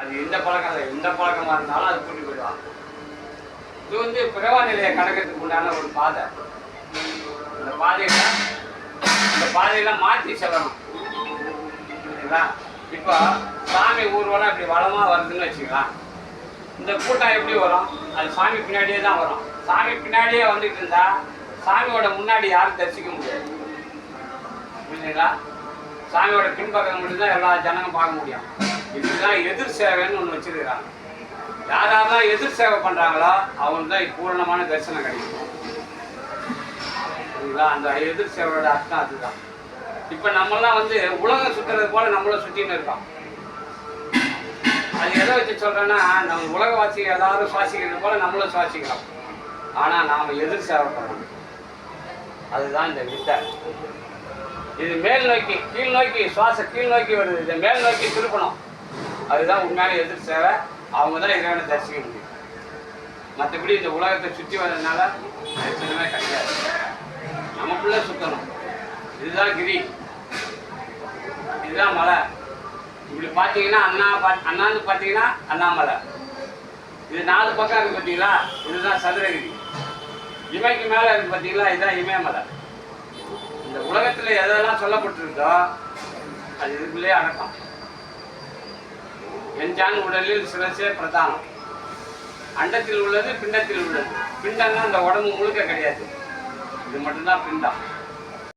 அது எந்த பழக்கம் இல்லை. எந்த பழக்கமாக இருந்தாலும் அது கூட்டி போயிடுவாங்க இது வந்து பிறவா நிலையை கடக்கிறதுக்கு உண்டான ஒரு பாதை. இந்த பாதையில இந்த பாதையில மாற்றி செல்லணும். புரியுதுங்களா? இப்போ சாமி ஊர்வலம் இப்படி வளமாக வருதுன்னு வச்சுக்கலாம். இந்த கூட்டம் எப்படி வரும்? அது சாமி பின்னாடியே தான் வரும். சாமி பின்னாடியே வந்துட்டு இருந்தா சாமியோட முன்னாடி யாரும் தரிசிக்க முடியாது. புரிஞ்சுங்களா சாமியோட பின்பக்கம் மட்டும்தான் எல்லா ஜனங்களும் பார்க்க முடியும். இதுதான் எதிர் சேவைன்னு ஒன்று வச்சிருக்கிறாங்க. யார் யாரெல்லாம் எதிர் சேவை பண்றாங்களோ அவங்களுக்கு தான் பூரணமான தரிசனம் கிடைக்கும். புரியுங்களா அந்த எதிர் சேவையோட அர்த்தம் அதுதான். இப்போ நம்மலாம் வந்து உலகம் சுத்துறது போல நம்மளும் சுத்தின்னு இருக்கோம் அது எதை வச்சு சொல்றேன்னா நம்ம உலகவாசி எல்லாரும் சுவாசிக்கிறது போல நம்மளும் சுவாசிக்கிறோம். ஆனா நாம எதிர் சேவை பண்ணணும் அதுதான் இந்த வித்தை. இது மேல் நோக்கி கீழ் நோக்கி சுவாச கீழ் நோக்கி வருது. இதை மேல் நோக்கி திருப்பணும். அதுதான் உண்மையான எதிர் சேவை. அவங்க தான் இறைவனை தரிசிக்க முடியும் மற்றபடி இந்த உலகத்தை சுற்றி வர்றதுனால தரிசனமே கிடையாது. நமக்குள்ள சுத்தணும். இதுதான் கிரி. இதுதான் மலை. இப்படி பார்த்தீங்கன்னா அண்ணா பா அண்ணாந்து பார்த்தீங்கன்னா அண்ணாமலை. இது நாலு பக்கம் இருக்கு பார்த்தீங்களா? இதுதான் சதுரகிரி. இமைக்கு மேலே இருக்கு பார்த்தீங்களா? இதுதான் இமயமலை. இந்த உலகத்தில் எதெல்லாம் சொல்லப்பட்டிருக்கோ அது இதுக்குள்ளேயே அடக்கம். எஞ்சான் உடலில் சிரசே பிரதானம். அண்டத்தில் உள்ளது பிண்டத்தில் உள்ளது. பிண்டம்னா அந்த உடம்பு முழுக்க கிடையாது. இது மட்டும்தான் பிண்டம்.